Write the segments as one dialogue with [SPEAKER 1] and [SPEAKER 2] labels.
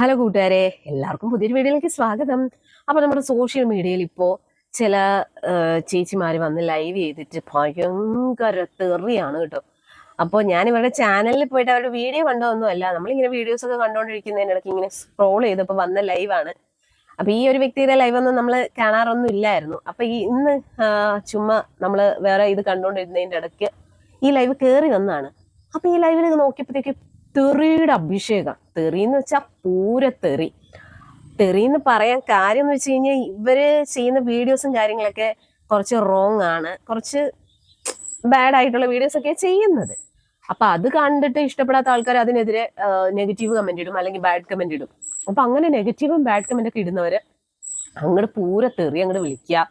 [SPEAKER 1] Hello കൂട്ടുകാരെ എല്ലാവർക്കും പുതിയൊരു വീഡിയോയിലേക്ക് സ്വാഗതം. അപ്പോൾ നമ്മുടെ സോഷ്യൽ മീഡിയയിൽ ഇപ്പോൾ ചില ചേച്ചിമാർ വന്ന് ലൈവ് ചെയ്തിട്ട് ഭയങ്കര തെറിയാണ് കേട്ടോ. അപ്പോൾ ഞാൻ ഇവരുടെ ചാനലിൽ പോയിട്ട് അവരുടെ വീഡിയോ കണ്ടതൊന്നുമല്ല. നമ്മളിങ്ങനെ വീഡിയോസ് ഒക്കെ കണ്ടുകൊണ്ടിരിക്കുന്നതിനിടയ്ക്ക് ഇങ്ങനെ സ്ക്രോൾ ചെയ്തപ്പോൾ വന്ന ലൈവാണ് അപ്പോൾ ഈ ഒരു വ്യക്തിയുടെ ലൈവൊന്നും നമ്മൾ കാണാറൊന്നും ഇല്ലായിരുന്നു. അപ്പോൾ ഈ ഇന്ന് ചുമ്മാ നമ്മൾ വേറെ ഇത് കണ്ടുകൊണ്ടിരുന്നതിന്റെ ഇടയ്ക്ക് ഈ ലൈവ് കയറി വന്നതാണ് അപ്പോൾ ഈ ലൈവിൽ നോക്കിയപ്പോഴത്തേക്ക് തെറിയുടെ അഭിഷേകം. തെറി എന്ന് വെച്ചാൽ പൂര തെറി. തെറി എന്ന് പറയാൻ കാര്യം എന്ന് വെച്ച് കഴിഞ്ഞാൽ ഇവർ ചെയ്യുന്ന വീഡിയോസും കാര്യങ്ങളൊക്കെ കുറച്ച് റോങ് ആണ്. കുറച്ച് ബാഡ് ആയിട്ടുള്ള വീഡിയോസ് ഒക്കെ ചെയ്യുന്നത്. അപ്പൊ അത് കണ്ടിട്ട് ഇഷ്ടപ്പെടാത്ത ആൾക്കാർ അതിനെതിരെ നെഗറ്റീവ് കമന്റ് ഇടും അല്ലെങ്കിൽ ബാഡ് കമന്റ് ഇടും. അപ്പൊ അങ്ങനെ നെഗറ്റീവും ബാഡ് കമന്റ് ഒക്കെ ഇടുന്നവര് അങ്ങോട്ട് പൂര തെറി അങ്ങോട്ട് വിളിക്കുക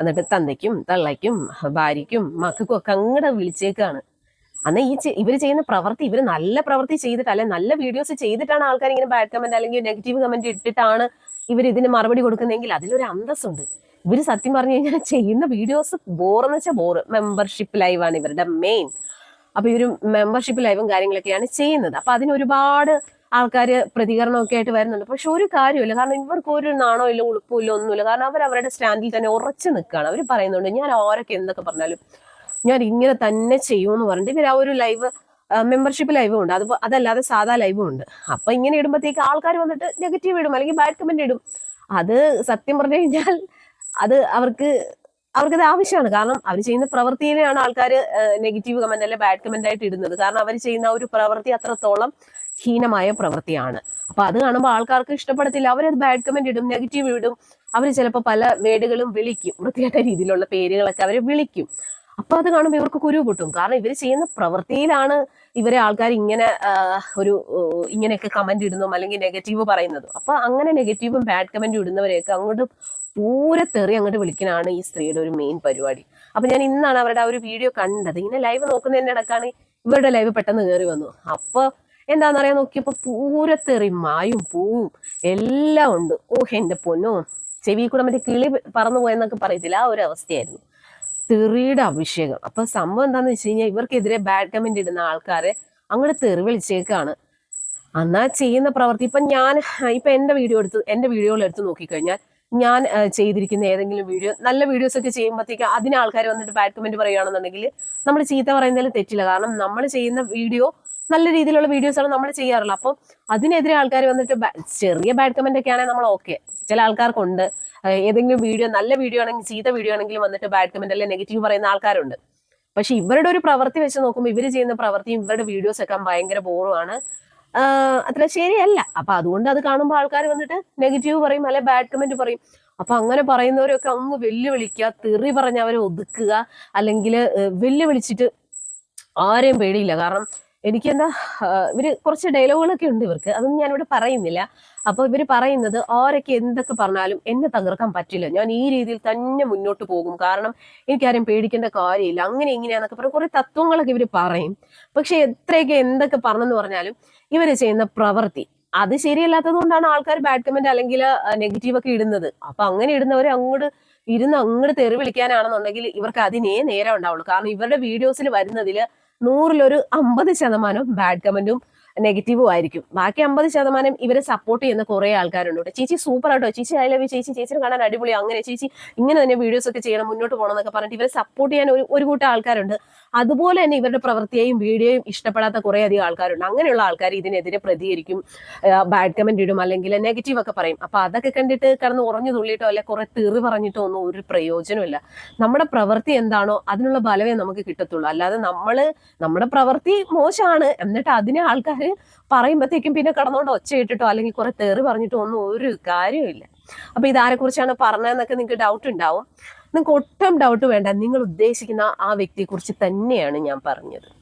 [SPEAKER 1] എന്നിട്ട് തന്തയ്ക്കും തള്ളയ്ക്കും ഭാര്യയ്ക്കും മക്കൾക്കും ഒക്കെ അങ്ങോട്ട് വിളിച്ചേക്കാണ്. അന്ന് ഈ ഇവർ ചെയ്യുന്ന പ്രവൃത്തി ഇവർ നല്ല പ്രവൃത്തി ചെയ്തിട്ട് അല്ലെ നല്ല വീഡിയോസ് ചെയ്തിട്ടാണ് ആൾക്കാർ ഇങ്ങനെ ബാഡ് കമന്റ് അല്ലെങ്കിൽ നെഗറ്റീവ് കമന്റ് ഇട്ടിട്ടാണ് ഇവർ ഇതിന് മറുപടി കൊടുക്കുന്നതെങ്കിൽ അതിലൊരു അന്തസ്സുണ്ട്. ഇവർ സത്യം പറഞ്ഞു കഴിഞ്ഞാൽ ചെയ്യുന്ന വീഡിയോസ് ബോറെന്ന് വെച്ചാൽ ബോറ് മെമ്പർഷിപ്പ് ലൈവാണ് ഇവരുടെ മെയിൻ അപ്പൊ ഇവർ മെമ്പർഷിപ്പ് ലൈവും കാര്യങ്ങളൊക്കെയാണ് ചെയ്യുന്നത്. അപ്പൊ അതിന് ഒരുപാട് ആൾക്കാർ പ്രതികരണമൊക്കെ ആയിട്ട് വരുന്നുണ്ട്. പക്ഷെ ഒരു കാര്യമില്ല കാരണം ഇവർക്ക് ഒരു നാണോ ഇല്ല ഉളുപ്പില്ല ഒന്നുമില്ല. കാരണം അവർ അവരുടെ സ്റ്റാൻഡിൽ തന്നെ ഉറച്ചു നിൽക്കുകയാണ്. അവർ പറയുന്നുണ്ട് ഞാൻ ആരൊക്കെ എന്തൊക്കെ പറഞ്ഞാലും ഞാൻ ഇങ്ങനെ തന്നെ ചെയ്യുമെന്ന് പറഞ്ഞിട്ട് ഇവർ ആ ഒരു ലൈവ് മെമ്പർഷിപ്പ് ലൈവും ഉണ്ട്. അത് അതല്ലാതെ സാധാ ലൈവും ഉണ്ട്. അപ്പൊ ഇങ്ങനെ ഇടുമ്പോഴത്തേക്ക് ആൾക്കാർ വന്നിട്ട് നെഗറ്റീവ് ഇടും അല്ലെങ്കിൽ ബാഡ് കമന്റ് ഇടും. അത് സത്യം പറഞ്ഞു കഴിഞ്ഞാൽ അത് അവർക്ക് അവർക്കത് ആവശ്യമാണ്. കാരണം അവർ ചെയ്യുന്ന പ്രവൃത്തിയിലാണ് ആൾക്കാർ നെഗറ്റീവ് കമന്റ് അല്ലെ ബാഡ് കമന്റ് ആയിട്ട് ഇടുന്നത്. കാരണം അവർ ചെയ്യുന്ന ഒരു പ്രവൃത്തി അത്രത്തോളം ഹീനമായ പ്രവൃത്തിയാണ്. അപ്പൊ അത് കാണുമ്പോൾ ആൾക്കാർക്ക് ഇഷ്ടപ്പെടത്തില്ല. അവരത് ബാഡ് കമന്റ് ഇടും നെഗറ്റീവ് ഇടും. അവർ ചിലപ്പോൾ പല വേടുകളും വിളിക്കും. വൃത്തികെട്ട രീതിയിലുള്ള പേരുകളൊക്കെ അവർ വിളിക്കും. അപ്പൊ അത് കാണുമ്പോൾ ഇവർക്ക് കുരു പൊട്ടും. കാരണം ഇവർ ചെയ്യുന്ന പ്രവൃത്തിയിലാണ് ഇവരെ ആൾക്കാർ ഇങ്ങനെ ഒരു ഇങ്ങനെയൊക്കെ കമന്റ് ഇടുന്നതും അല്ലെങ്കിൽ നെഗറ്റീവ് പറയുന്നതും. അപ്പൊ അങ്ങനെ നെഗറ്റീവും ബാഡ് കമന്റ് ഇടുന്നവരെയൊക്കെ അങ്ങോട്ട് പൂരെ തെറി അങ്ങോട്ട് വിളിക്കലാണ് ഈ സ്ത്രീയുടെ ഒരു മെയിൻ പരിപാടി. അപ്പൊ ഞാൻ ഇന്നാണ് അവരുടെ ആ ഒരു വീഡിയോ കണ്ടത്. ഇങ്ങനെ ലൈവ് നോക്കുന്നതിന്റെ ഇടക്കാണ് ഇവരുടെ ലൈവ് പെട്ടെന്ന് കയറി വന്നു. അപ്പൊ എന്താണെന്നറിയാൻ നോക്കിയപ്പോ പൂരെ തെറി മായും പൂവും എല്ലാം ഉണ്ട്. ഓ എന്റെ പൊന്നോ. ചെവി കൂടെ മറ്റേ കിളി പറന്നു പോയെന്നൊക്കെ പറയത്തില്ല. ആ ഒരു അവസ്ഥയായിരുന്നു. തെറിയുടെ അഭിഷേകം. അപ്പൊ സംഭവം എന്താന്ന് വെച്ച് കഴിഞ്ഞാൽ ഇവർക്കെതിരെ ബാഡ് കമന്റ് ഇടുന്ന ആൾക്കാരെ അങ്ങോട്ട് തെറി വിളിച്ചേക്കാണ്. എന്നാ ചെയ്യുന്ന പ്രവൃത്തി ഇപ്പൊ ഞാൻ ഇപ്പൊ എന്റെ വീഡിയോ എടുത്ത് എന്റെ വീഡിയോകൾ എടുത്ത് നോക്കിക്കഴിഞ്ഞാൽ ഞാൻ ചെയ്തിരിക്കുന്ന ഏതെങ്കിലും വീഡിയോ നല്ല വീഡിയോസ് ഒക്കെ ചെയ്യുമ്പോഴത്തേക്ക് അതിന് ആൾക്കാർ വന്നിട്ട് ബാഡ് കമന്റ് പറയുകയാണെന്നുണ്ടെങ്കിൽ നമ്മൾ ചീത്ത പറയുന്നതിൽ തെറ്റില്ല. കാരണം നമ്മൾ ചെയ്യുന്ന വീഡിയോ നല്ല രീതിയിലുള്ള വീഡിയോസ് ആണ് നമ്മൾ ചെയ്യാറുള്ളത്. അപ്പം അതിനെതിരെ ആൾക്കാർ വന്നിട്ട് ചെറിയ ബാഡ് കമന്റ് ഒക്കെ ആണെങ്കിൽ നമ്മൾ ഓക്കെ ചില ആൾക്കാർക്കുണ്ട്. ഏതെങ്കിലും വീഡിയോ നല്ല വീഡിയോ ആണെങ്കിൽ ചീത്ത വീഡിയോ ആണെങ്കിലും വന്നിട്ട് ബാഡ് കമന്റ് അല്ലെങ്കിൽ നെഗറ്റീവ് പറയുന്ന ആൾക്കാരുണ്ട്. പക്ഷെ ഇവരുടെ ഒരു പ്രവൃത്തി വെച്ച് നോക്കുമ്പോൾ ഇവർ ചെയ്യുന്ന പ്രവൃത്തിയും ഇവരുടെ വീഡിയോസ് ഒക്കെ ഭയങ്കര ബോറുമാണ് അത്ര ശരിയല്ല. അപ്പൊ അതുകൊണ്ട് അത് കാണുമ്പോൾ ആൾക്കാർ വന്നിട്ട് നെഗറ്റീവ് പറയും അല്ലെ ബാഡ് കമന്റ് പറയും. അപ്പൊ അങ്ങനെ പറയുന്നവരൊക്കെ അങ്ങ് വെല്ലുവിളിക്കുക തെറി പറഞ്ഞ് അവരെ ഒതുക്കുക അല്ലെങ്കിൽ വെല്ലുവിളിച്ചിട്ട് ആരെയും പേടിയില്ല. കാരണം എനിക്കെന്താ ഇവർ കുറച്ച് ഡയലോഗുകളൊക്കെ ഉണ്ട് ഇവർക്ക്. അതൊന്നും ഞാനിവിടെ പറയുന്നില്ല. അപ്പൊ ഇവർ പറയുന്നത് ആരൊക്കെ എന്തൊക്കെ പറഞ്ഞാലും എന്നെ തകർക്കാൻ പറ്റില്ല. ഞാൻ ഈ രീതിയിൽ തന്നെ മുന്നോട്ട് പോകും. കാരണം എനിക്കാരും പേടിക്കേണ്ട കാര്യമില്ല. അങ്ങനെ ഇങ്ങനെയാന്നൊക്കെ പറഞ്ഞ് കുറെ തത്വങ്ങളൊക്കെ ഇവർ പറയും. പക്ഷെ എത്രയൊക്കെ എന്തൊക്കെ പറഞ്ഞെന്ന് പറഞ്ഞാലും ഇവർ ചെയ്യുന്ന പ്രവൃത്തി അത് ശരിയല്ലാത്തത് കൊണ്ടാണ് ആൾക്കാർ ബാഡ് കമന്റ് അല്ലെങ്കിൽ നെഗറ്റീവ് ഒക്കെ ഇടുന്നത്. അപ്പൊ അങ്ങനെ ഇടുന്നവരെ അങ്ങോട്ട് ഇരുന്ന് അങ്ങോട്ട് തെറി വിളിക്കാനാണെന്നുണ്ടെങ്കിൽ ഇവർക്ക് അതിനേ നേരം ഉണ്ടാവുള്ളൂ. കാരണം ഇവരുടെ വീഡിയോസിൽ വരുന്നതിൽ നൂറിലൊരു അമ്പത് ശതമാനം ബാഡ് കമന്റും നെഗറ്റീവും ആയിരിക്കും. ബാക്കി അമ്പത് ശതമാനം ഇവരെ സപ്പോർട്ട് ചെയ്യുന്ന കുറെ ആൾക്കാരുണ്ട് കേട്ടോ. ചേച്ചി സൂപ്പർ ആട്ടോ. ചേച്ചി ഐ ലവ് ചേച്ചി ചേച്ചിനെ കാണാൻ അടിപൊളി. അങ്ങനെ ചേച്ചി ഇങ്ങനെ തന്നെ വീഡിയോസ് ഒക്കെ ചെയ്യണം മുന്നോട്ട് പോകണം എന്നൊക്കെ പറഞ്ഞിട്ട് ഇവരെ സപ്പോർട്ട് ചെയ്യാൻ ഒരു ഒരു കൂട്ടം ആൾക്കാരുണ്ട്. അതുപോലെ തന്നെ ഇവരുടെ പ്രവൃത്തിയെയും വീഡിയോയും ഇഷ്ടപ്പെടാത്ത കുറെ അധികം ആൾക്കാരുണ്ട്. അങ്ങനെയുള്ള ആൾക്കാർ ഇതിനെതിരെ പ്രതികരിക്കും ബാഡ് കമന്റ് ഇടും അല്ലെങ്കിൽ നെഗറ്റീവ് ഒക്കെ പറയും. അപ്പൊ അതൊക്കെ കണ്ടിട്ട് കിടന്ന് ഉറഞ്ഞു തുള്ളിയിട്ടോ അല്ലെ കുറെ തെറി പറഞ്ഞിട്ടോ ഒന്നും ഒരു പ്രയോജനമില്ല നമ്മുടെ പ്രവൃത്തി എന്താണോ അതിനുള്ള ബലമേ നമുക്ക് കിട്ടത്തുള്ളൂ. അല്ലാതെ നമ്മൾ നമ്മുടെ പ്രവൃത്തി മോശമാണ്. എന്നിട്ട് അതിനെ ആൾക്കാർ പറയുമ്പോഴത്തേക്കും പിന്നെ കടന്നുകൊണ്ട് ഒച്ച ഇട്ടിട്ടോ അല്ലെങ്കിൽ കുറെ തെറി പറഞ്ഞിട്ടോ ഒന്നും ഒരു കാര്യമില്ല അപ്പൊ ഇതാരെ കുറിച്ചാണ് പറഞ്ഞതെന്നൊക്കെ നിങ്ങൾക്ക് ഡൗട്ട് ഉണ്ടാവും. നിങ്ങൾക്ക് ഒട്ടും ഡൗട്ട് വേണ്ട. നിങ്ങൾ ഉദ്ദേശിക്കുന്ന ആ വ്യക്തിയെ കുറിച്ച് തന്നെയാണ് ഞാൻ പറഞ്ഞത്.